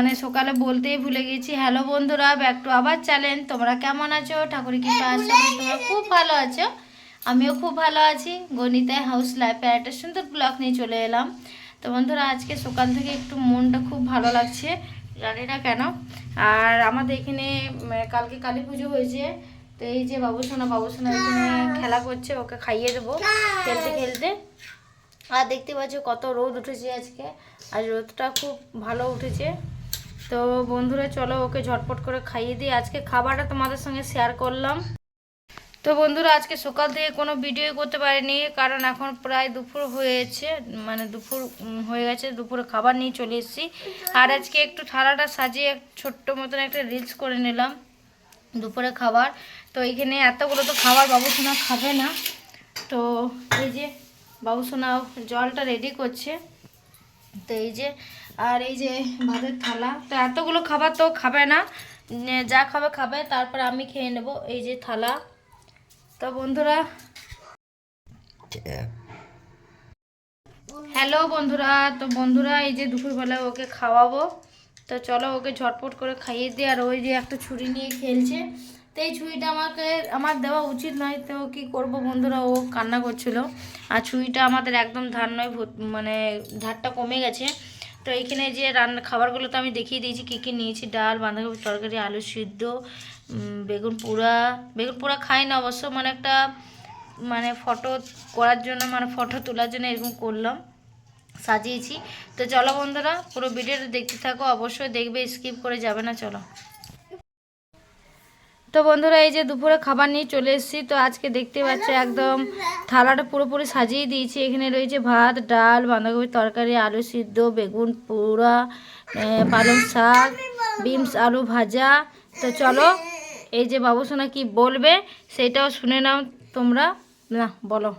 মানে সকালে বলতেই ভুলে গেছি। হ্যালো বন্ধুরা ব্যাক টু আবার চ্যালেঞ্জ তোমরা কেমন আছো? ঠাকুর কি আছো, তোমরা খুব ভালো আছো। আমিও খুব ভালো আছি। গণিতায় হাউস লাইফে একটা সুন্দর ব্লগ নিয়ে চলে এলাম। তো বন্ধুরা, আজকে সকাল থেকে একটু মনটা খুব ভালো লাগছে, জানি না কেন। আর আমাদের এখানে কালকে কালী পুজো হয়েছে। তো এই যে বাবুসোনা বাবুসোনা এখানে খেলা করছে, ওকে খাইয়ে দেবো খেলতে খেলতে। আর দেখতে পাচ্ছ কত রোদ উঠেছে আজকে। আর রোদটা খুব ভালো উঠেছে। তো বন্ধুরা, চলো ওকে ঝটপট করে খাইয়ে দিই। আজকে খাবারটা তোমাদের সঙ্গে শেয়ার করলাম। তো বন্ধুরা, আজকে সকাল থেকে কোনো ভিডিও করতে পারিনি, কারণ এখন প্রায় দুপুর হয়েছে মানে দুপুর হয়ে গেছে, দুপুরে খাবার নিয়ে চলে এসেছি। আর আজকে একটু থালাটা সাজিয়ে ছোট্ট মতন একটা রিলস করে নিলাম, দুপুরে খাবার। তো এইখানে এতগুলো তো খাবার বাবুসোনা খাবে না। তো এই যে বাবুসোনা জলটা রেডি করছে। তো এই যে, আর এই যে ভাতের থালা, তো এতগুলো খাবার তো খাবে না। যা খাবে খাবে, তারপর আমি খেয়ে নেব এই যে থালা। তো বন্ধুরা, হ্যালো বন্ধুরা, তো বন্ধুরা এই যে দুপুরবেলা ওকে খাওয়াবো। তো চলো ওকে ঝটপট করে খাইয়ে দিই, আর ওই যে একটা ছুরি নিয়ে খেলছে। তো এই ছুরিটা আমাকে, আমার দেওয়া উচিত নয়, তো কি করব বন্ধুরা? ও কান্না করছিল। আর ছুরিটা আমাদের একদম ধার নয় মানে ধারটা কমে গেছে। তো এইখানে যে রান্না, খাবারগুলো তো আমি দেখিয়ে দিয়েছি, কী কী নিয়েছি? ডাল বাঁধাকপির তরকারি, আলু সিদ্ধ বেগুন পোড়া। বেগুন পোড়া খাই না অবশ্য মানে একটা মানে ফটো করার জন্য মানে ফটো তোলার জন্য এরকম করলাম, সাজিয়েছি। তো চলো বন্ধুরা, পুরো ভিডিওটা দেখতে থাকো, অবশ্যই দেখবে, স্কিপ করে যাবে না, চলো। তো বন্ধুরা এই যে দুপুরে খাবার নিয়ে চলে এসেছি। তো আজকে দেখতে পাচ্ছ একদম থালাটা পুরোপুরি সাজিয়ে দিয়েছি। এখানে রয়েছে ভাত ডাল বাঁধাকপির তরকারি আলু সিদ্ধ বেগুন পোড়া পালং শাক বিমস আলু ভাজা। তো চলো এই যে বাবু সোনা কি বলবে সেটাও শুনে নাও তোমরা। না বলো।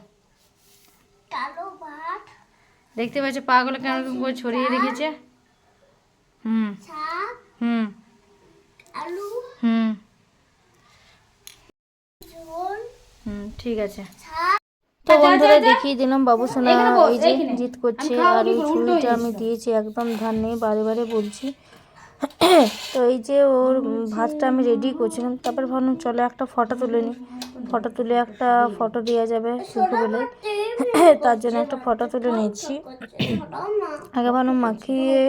দেখতে পাচ্ছ পাগুলো কেমন করে ছড়িয়ে রেখেছে। হুম। হুম। হুম ঝোল হুম ঠিক আছে। তো বন্ধুরা দেখিয়ে দিলাম বাবু সোনা ওই যে জিত করছে আর এই ছুরিটা আমি দিয়েছি একদম ধান নেই বারে বারে বলছি। তো এই যে ওর ভাতটা আমি রেডি করছিলাম তারপর ভাবলাম চলো একটা ফটো তুলে নিই। ফটো তুলে একটা ফটো দেওয়া যাবে দুপুরবেলায় তার জন্য একটা ফটো তুলে নিচ্ছি। আগে ভাবলাম মাখিয়ে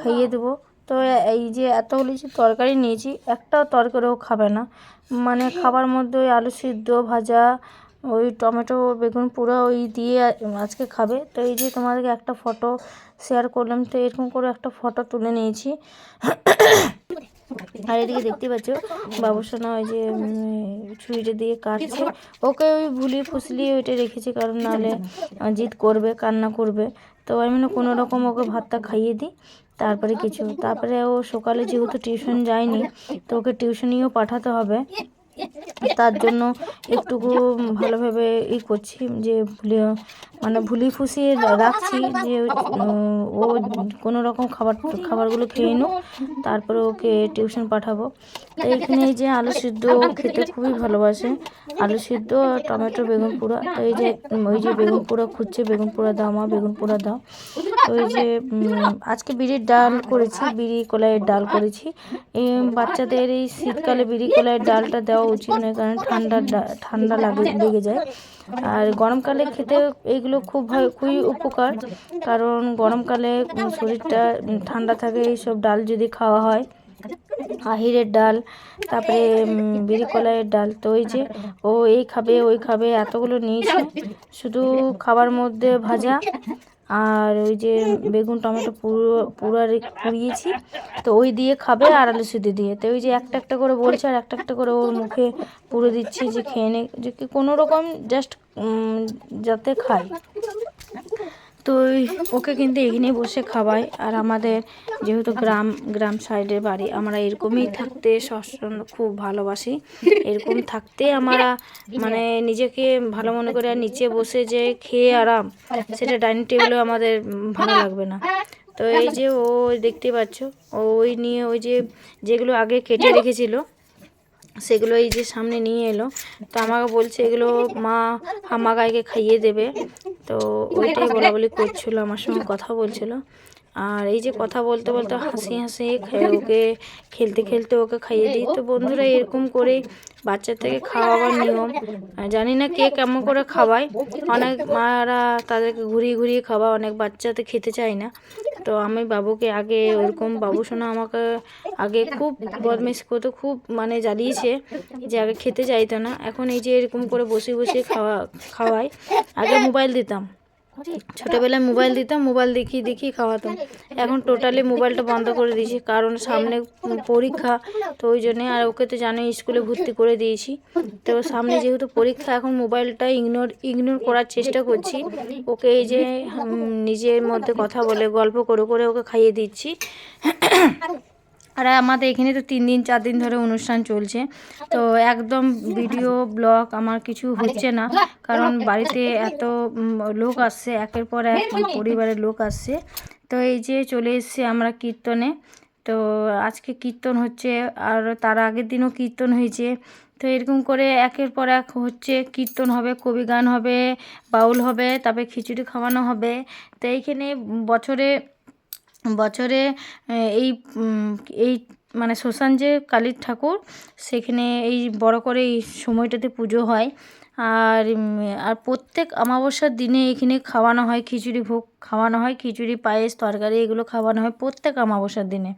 খাইয়ে দেবো। তো এই যে এতগুলি যে তরকারি নিয়েছি একটাও তরকারিও খাবে না। মানে খাবার মধ্যে ওই আলু সিদ্ধ, ভাজা, ওই টমেটো, বেগুন পুরো ওই দিয়ে আজকে খাবে। তো এই যে তোমাদেরকে একটা ফটো শেয়ার করলাম, তো এরকম করে একটা ফটো তুলে নিয়েছি। আর এদিকে দেখতে পাচ্ছ, বাবুসোনা ওই যে ছুরিটা দিয়ে কাটছে। ওকে ওই ভুলি ফুসলি ওইটা রেখেছি, কারণ নাহলে জিদ করবে, কান্না করবে। তো আমি কোনো রকম ওকে ভাতটা খাইয়ে দিই। তারপরে কিছু। তারপরে ও সকালে যেহেতু টিউশন যায়নি তো ওকে টিউশনিও পাঠাতে হবে। তার জন্য একটুকু ভালোভাবে ই করছি যে মানে ভুলি ফুসিয়ে রাখছি যে ও কোনো রকম খাবার, খাবারগুলো খেয়ে নো তারপরে ওকে টিউশন পাঠাবো। তো এখানে যে আলু সিদ্ধ খেতে খুবই ভালোবাসে। আলু সিদ্ধ টমেটো, বেগুন পোড়া। তো এই যে ওই যে বেগুন পোড়া খুঁজছে, বেগুন পোড়া দাও মা, বেগুন পোড়া দাও। তো ওই যে আজকে বিড়ির ডাল করেছি, বিড়ি কলাইয়ের ডাল করেছি। বাচ্চাদের এই শীতকালে বিড়ি কলাইয়ের ডালটা দেওয়া উচিত নয় কারণ ঠান্ডা ঠান্ডা লাগে লেগে যায়। আর গরমকালে খেতে এইগুলো খুব ভালো খুবই উপকার কারণ গরমকালে শরীরটা ঠান্ডা থাকে এইসব ডাল যদি খাওয়া হয় আহিরের ডাল তারপরে উম, বিড়ি কলাইয়ের ডাল তো ওই যে ও এই খাবে ওই খাবে এতগুলো নিয়েছে শুধু খাবার মধ্যে ভাজা আর ওই যে বেগুন, টমেটো পুরো পুরো পুড়িয়েছি। তো ওই দিয়ে খাবে আর আলু সিদ্ধ দিয়ে। তো ওই যে একটা একটা করে বলছে আর একটা একটা করে ওর মুখে পুরো দিচ্ছি যে খেয়ে নে যে কোনো রকম জাস্ট যাতে খায়। তো ওকে কিন্তু এখানে বসে খাওয়াই। আর আমাদের যেহেতু গ্রাম গ্রাম সাইডের বাড়ি, আমরা এরকমই থাকতে সবসময় খুব ভালোবাসি। এরকম থাকতে আমরা মানে নিজেকে ভালো মনে করে আর নিচে বসে যে খেয়ে আরাম, সেটা ডাইনিং টেবিলেও আমাদের ভালো লাগবে না। তো এই যে ও দেখতে পাচ্ছ, ওই নিয়ে ওই যে যেগুলো আগে কেটে রেখেছিল সেগুলো এই যে সামনে নিয়ে এলো। তো আমাকে বলছে, এগুলো মা গাইকে খাইয়ে দেবে। তো ওইটাই বলা বলি করছিল, আমার সঙ্গে কথা বলছিল। আর এই যে কথা বলতে বলতে হাসি হাসি ওকে, খেলতে খেলতে ওকে খাইয়ে দিই। তো বন্ধুরা, এরকম করে বাচ্চা থেকে খাওয়াবার নিয়ম। জানি না কে কেমন করে খাওয়ায়। অনেক মারা তাদেরকে ঘুরিয়ে ঘুরিয়ে খাওয়া অনেক বাচ্চাতে খেতে চায় না। তো আমি বাবুকে আগে ওরকম বাবু শোনা আমাকে আগে খুব বদমেশ করতো খুব মানে জ্বালিয়েছে যে আগে খেতে চাইতো না এখন এই যে এরকম করে বসে বসে খাওয়া খাওয়াই আগে মোবাইল দিতাম ছোটোবেলায় মোবাইল দিতাম, মোবাইল দেখিয়ে দেখিয়ে খাওয়াতাম। এখন টোটালি মোবাইলটা বন্ধ করে দিয়েছি, কারণ সামনে পরীক্ষা, তো ওই জন্যে আর ওকে তো জানোই স্কুলে ভর্তি করে দিয়েছি। তো সামনে যেহেতু পরীক্ষা, এখন মোবাইলটা ইগনোর ইগনোর করার চেষ্টা করছি। ওকে এই যে নিজের মধ্যে কথা বলে, গল্প করে করে ওকে খাইয়ে দিচ্ছি। আর আমাদের এখানে তো তিন দিন, চার দিন ধরে অনুষ্ঠান চলছে। তো একদম ভিডিও, ব্লগ আমার কিছু হচ্ছে না। কারণ বাড়িতে এত লোক আসছে, একের পর এক পরিবারের লোক আসছে। তো এই যে চলে এসছে আমরা কীর্তনে। তো আজকে কীর্তন হচ্ছে, আর তার আগের দিনও কীর্তন হয়েছে। তো এরকম করে একের পর এক হচ্ছে, কীর্তন হবে, কবি গান হবে, বাউল হবে, তারপরে খিচুড়ি খাওয়ানো হবে। তো এইখানে বছরে বছরে এই এই মানে শ্মশান যে কালীর ঠাকুর, সেখানে এই বড় করে এই সময়টাতে পুজো হয়। আর আর প্রত্যেক অমাবস্যার দিনে এখানে খাওয়ানো হয় খিচুড়ি ভোগ, খাওয়ানো হয় খিচুড়ি, পায়েস, তরকারি, এগুলো খাওয়ানো হয় প্রত্যেক অমাবস্যার দিনে।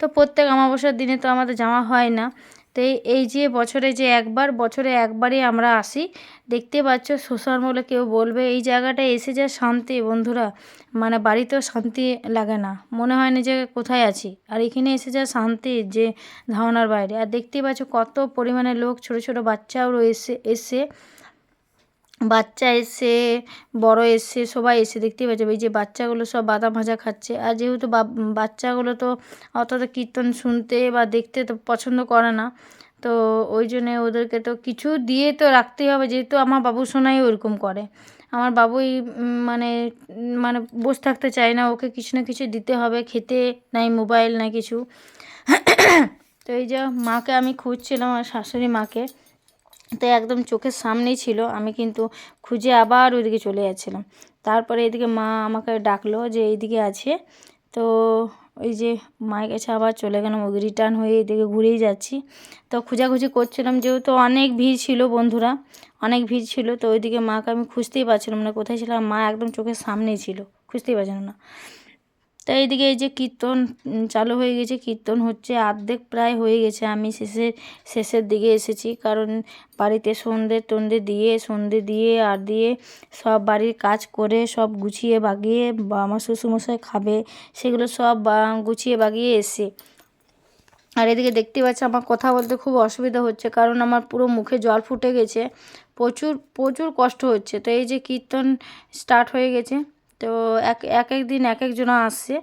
তো প্রত্যেক অমাবস্যার দিনে তো আমাদের যাওয়া হয় না। তো এই- যে বছরে যে একবার, বছরে একবারই আমরা আসি। দেখতে পাচ্ছ শ্মশান বলে কেউ বলবে, এই জায়গাটা এসে যা শান্তি বন্ধুরা মানে বাড়িতেও শান্তি লাগে না। মনে হয় না যে কোথায় আছি। আর এখানে এসে যা শান্তি, যে ধারণার বাইরে। আর দেখতে পাচ্ছ কত পরিমাণে লোক, ছোট ছোট বাচ্চাও রয়েছে, এসে বাচ্চা এসে, বড় এসে, সবাই এসে দেখতেই পাচ্ছে, এই যে বাচ্চাগুলো সব বাদাম ভাজা খাচ্ছে। আর যেহেতু বাচ্চাগুলো তো অতটা কীর্তন শুনতে বা দেখতে তো পছন্দ করে না, তো ওই জন্যে ওদেরকে তো কিছু দিয়ে তো রাখতেই হবে, যেহেতু আমার বাবু সোনাই ওরকম করে। আমার বাবুই মানে মানে বসে থাকতে চায় না, ওকে কিছু না কিছু দিতে হবে, খেতে নাই, মোবাইল নাই কিছু। তো এই যে মাকে আমি খুঁজছিলাম, আমার শাশুড়ি মাকে। তো একদম চোখের সামনেই ছিল। আমি কিন্তু খুঁজে আবার ওইদিকে চলে যাচ্ছিলাম। তারপরে এদিকে মা আমাকে ডাকলো যে, এইদিকে আছে। তো ওই যে মায়ের কাছে আবার চলে গেলাম ওই রিটার্ন হয়ে এদিকে ঘুরেই যাচ্ছি। তো খোঁজাখুঁজি করছিলাম, যেহেতু অনেক ভিড় ছিল বন্ধুরা, অনেক ভিড় ছিল, তো ওইদিকে মাকে আমি খুঁজতেই পারছিলাম না, কোথায় ছিলাম, মা একদম চোখের সামনেই ছিল, খুঁজতেই পারছিলাম না। তো এইদিকে এই যে কীর্তন চালু হয়ে গেছে, কীর্তন হচ্ছে অর্ধেক প্রায় হয়ে গেছে। আমি শেষের শেষের দিকে এসেছি, কারণ বাড়িতে সন্ধে টন্ধে দিয়ে, সন্ধে দিয়ে আর দিয়ে সব বাড়ির কাজ করে সব গুছিয়ে বাগিয়ে বা আমার শ্বশুরমশাই খাবে, সেগুলো সব গুছিয়ে বাগিয়ে এসে আর এদিকে দেখতে পাচ্ছি, আমার কথা বলতে খুব অসুবিধা হচ্ছে, কারণ আমার পুরো মুখে জল ফুটে গেছে। প্রচুর প্রচুর কষ্ট হচ্ছে। তো এই যে কীর্তন স্টার্ট হয়ে গেছে তো এক এক এক দিন এক একজন আসছে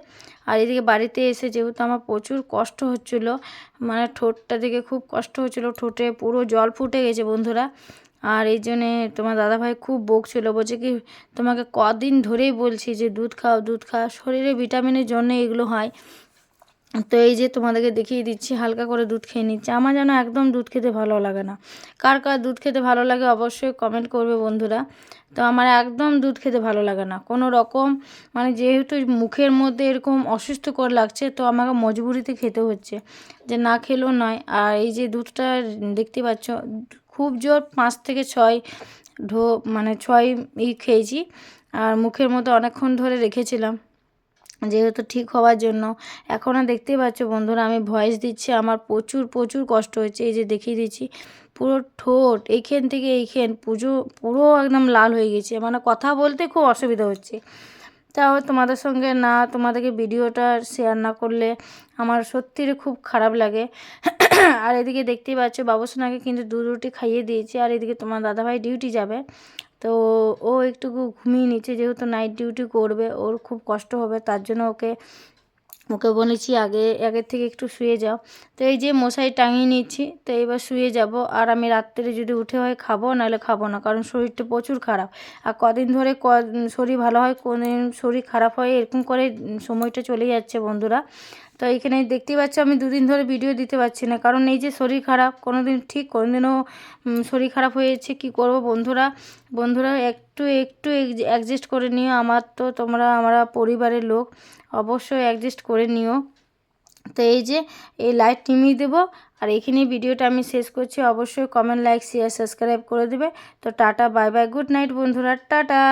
আর এদিকে বাড়িতে এসে যেহেতু আমার প্রচুর কষ্ট হচ্ছিল মানে ঠোঁটটা দিকে খুব কষ্ট হচ্ছিল, ঠোঁটে পুরো জল ফুটে গেছে বন্ধুরা। আর এই জন্যে তোমার দাদাভাই খুব বকছিল, বলছে কি, তোমাকে কদিন ধরেই বলছি যে দুধ খাও দুধ খাও, শরীরে ভিটামিনের জন্য এগুলো হয়। তো এই যে তোমাদেরকে দেখিয়ে দিচ্ছি, হালকা করে দুধ খেয়ে নিচ্ছে। আমার যেন একদম দুধ খেতে ভালো লাগে না। কার কার দুধ খেতে ভালো লাগে অবশ্যই কমেন্ট করবে বন্ধুরা। তো আমার একদম দুধ খেতে ভালো লাগে না। কোনো রকম মানে যেহেতু মুখের মধ্যে এরকম অসুস্থ অসুস্থকর লাগছে, তো আমাকে মজবুরিতে খেতে হচ্ছে। যে না খেলেও নয়। আর এই যে দুধটা দেখতে পাচ্ছ, খুব জোর পাঁচ থেকে ছয় ঢো মানে ছয় ই খেয়েছি। আর মুখের মধ্যে অনেকক্ষণ ধরে রেখেছিলাম। যেহেতু ঠিক হওয়ার জন্য। এখনও দেখতেই পাচ্ছ বন্ধুরা, আমি ভয়েস দিচ্ছি, আমার প্রচুর প্রচুর কষ্ট হচ্ছে, এই যে দেখিয়ে দিচ্ছি। পুরো ঠোঁট, এইখান থেকে এইখান, পুজো, পুরো একদম লাল হয়ে গেছে মানে কথা বলতে খুব অসুবিধা হচ্ছে। তাও তোমাদের সঙ্গে না, তোমাদেরকে ভিডিওটা শেয়ার না করলে আমার সত্যিই খুব খারাপ লাগে। আর এদিকে দেখতেই পাচ্ছ বাবুসোনাকে কিন্তু দু রুটি খাইয়ে দিয়েছি, আর এদিকে তোমার দাদাভাই ডিউটি যাবে। তো ও একটু ঘুমিয়ে নিচ্ছে, যেহেতু নাইট ডিউটি করবে, ওর খুব কষ্ট হবে, তার জন্য ওকে ওকে বলেছি, আগে আগের থেকে একটু শুয়ে যাও। তো এই যে মশারি টাঙিয়ে নিচ্ছি, তো এবার শুয়ে যাব, আর আমি রাত্রে যদি উঠে হয় খাব, নাহলে খাব না, কারণ শরীরটা প্রচুর খারাপ। আর কদিন ধরে ক শরীর ভালো হয় কোনদিন শরীর খারাপ হয়, এরকম করে সময়টা চলে যাচ্ছে বন্ধুরা। তো এখানে দেখতেই পাচ্ছ আমি দুদিন ধরে ভিডিও দিতে পারছি না। কারণ এই যে শরীর খারাপ কোনো দিন ঠিক কোনো দিনও শরীর খারাপ হয়েছে, কি করব বন্ধুরা? বন্ধুরা একটু একটু অ্যাডজাস্ট করে নিও। আমার তো তোমরা, আমরা পরিবারের লোক, অবশ্যই অ্যাডজাস্ট করে নিও। তো এই যে, এই লাইট নিমিয়ে দেবো। আর এখানে ভিডিওটা আমি শেষ করছি। অবশ্যই কমেন্ট লাইক শেয়ার সাবস্ক্রাইব করে দেবে। তো tata bye bye good night বন্ধুরা। টাটা!